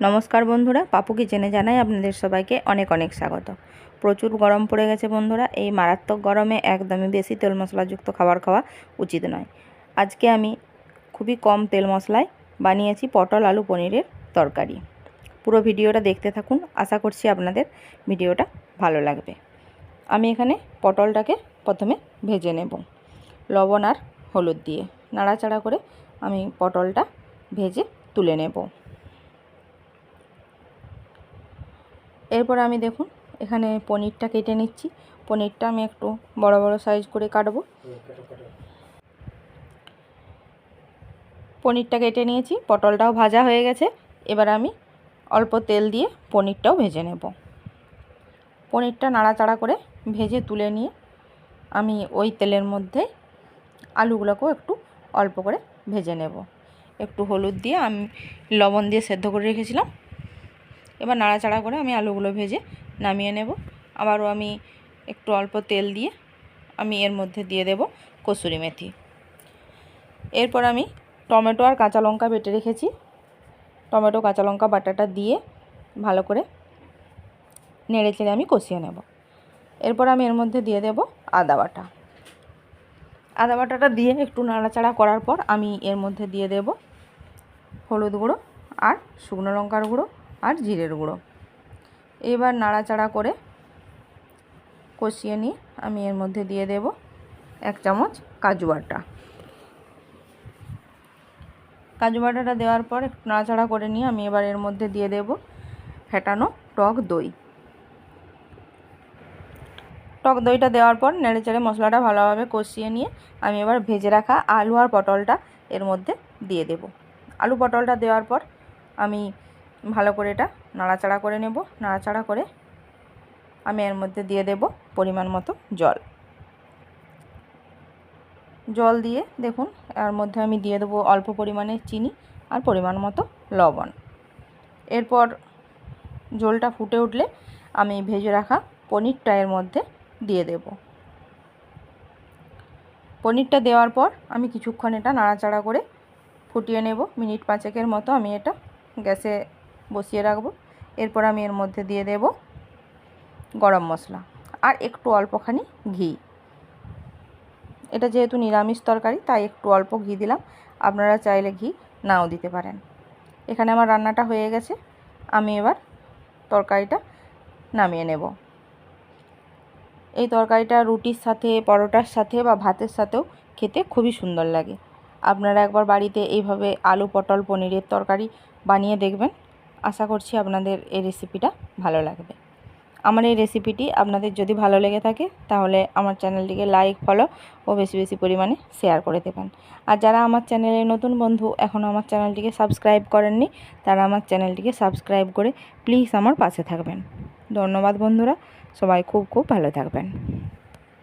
নমস্কার বন্ধুরা পাপু কিচেনে জানাই আপনাদের সবাইকে অনেক অনেক স্বাগত। প্রচুর গরম পড়ে গেছে বন্ধুরা, এই মারাত্মক গরমে একদমই বেশি তেল মশলাযুক্ত খাবার খাওয়া উচিত নয়। আজকে আমি খুবই কম তেল মশলায় বানিয়েছি পটল, আলু, পনিরের তরকারি। পুরো ভিডিওটা দেখতে থাকুন, আশা করছি আপনাদের ভিডিওটা ভালো লাগবে। আমি এখানে পটলটাকে প্রথমে ভেজে নেব, লবণ আর হলুদ দিয়ে। নাড়াচাড়া করে আমি পটলটা ভেজে তুলে নেব। এরপর আমি দেখুন, এখানে পনিরটা কেটে নিচ্ছি। পনিরটা আমি একটু বড় বড় সাইজ করে কাটবো। পনিরটা কেটে নিয়েছি, পটলটাও ভাজা হয়ে গেছে। এবার আমি অল্প তেল দিয়ে পনিরটাও ভেজে নেব। পনিরটা নাড়াচাড়া করে ভেজে তুলে নিয়ে আমি ওই তেলের মধ্যে আলুগুলোকেও একটু অল্প করে ভেজে নেব। একটু হলুদ দিয়ে আমি লবণ দিয়ে সেদ্ধ করে রেখেছিলাম। এবার নাড়াচাড়া করে আমি আলুগুলো ভেজে নামিয়ে নেব। আবারও আমি একটু অল্প তেল দিয়ে আমি এর মধ্যে দিয়ে দেব কসুরি মেথি। এরপর আমি টমেটো আর কাঁচা লঙ্কা বেটে রেখেছি। টমেটো, কাঁচা লঙ্কা, বাটাটা দিয়ে ভালো করে নেড়ে চেড়ে আমি কষিয়ে নেব। এরপর আমি এর মধ্যে দিয়ে দেব আদা বাটা। আদা বাটাটা দিয়ে একটু নাড়াচাড়া করার পর আমি এর মধ্যে দিয়ে দেব হলুদ গুঁড়ো আর শুকনো লঙ্কার গুঁড়ো। আর জিরের গুঁড়ো। এবার নাড়াচাড়া করে কষিয়ে নিয়ে আমি এর মধ্যে দিয়ে দেব এক চামচ কাজু বাটা। কাজু বাটাটা দেওয়ার পর একটু নাড়াচাড়া করে নিয়ে আমি এবার এর মধ্যে দিয়ে দেব ফেটানো টক দই। টক দইটা দেওয়ার পর নেড়ে চেড়ে মশলাটা ভালোভাবে কষিয়ে নিয়ে আমি এবার ভেজে রাখা আলু আর পটলটা এর মধ্যে দিয়ে দেব। আলু পটলটা দেওয়ার পর আমি ভালো করে এটা নাড়াচাড়া করে নেব। নাড়াচাড়া করে আমি এর মধ্যে দিয়ে দেব পরিমাণ মতো জল। জল দিয়ে দেখুন, এর মধ্যে আমি দিয়ে দেবো অল্প পরিমাণে চিনি আর পরিমাণ মতো লবণ। এরপর জলটা ফুটে উঠলে আমি ভেজে রাখা পনিরটা এর মধ্যে দিয়ে দেব। পনিরটা দেওয়ার পর আমি কিছুক্ষণ এটা নাড়াচাড়া করে ফুটিয়ে নেব। মিনিট পাঁচেকের মতো আমি এটা গ্যাসে বসিয়ে রাখব। এরপর আমি এর মধ্যে দিয়ে দেব গরম মশলা আর একটু অল্পখানি ঘি। এটা যেহেতু নিরামিষ তরকারি, তাই একটু অল্প ঘি দিলাম। আপনারা চাইলে ঘি নাও দিতে পারেন। এখানে আমার রান্নাটা হয়ে গেছে। আমি এবার তরকারিটা নামিয়ে নেব। এই তরকারিটা রুটির সাথে, পরোটার সাথে বা ভাতের সাথেও খেতে খুবই সুন্দর লাগে। আপনারা একবার বাড়িতে এইভাবে আলু পটল পনিরের তরকারি বানিয়ে দেখবেন। আশা করছি আপনাদের এই রেসিপিটা ভালো লাগবে। আমার এই রেসিপিটি আপনাদের যদি ভালো লেগে থাকে, তাহলে আমার চ্যানেলটিকে লাইক ফলো ও বেশি বেশি পরিমাণে শেয়ার করে দেবেন। আর যারা আমার চ্যানেলে নতুন বন্ধু, এখনও আমার চ্যানেলটিকে সাবস্ক্রাইব করেননি, তারা আমার চ্যানেলটিকে সাবস্ক্রাইব করে প্লিজ আমার পাশে থাকবেন। ধন্যবাদ বন্ধুরা, সবাই খুব খুব ভালো থাকবেন।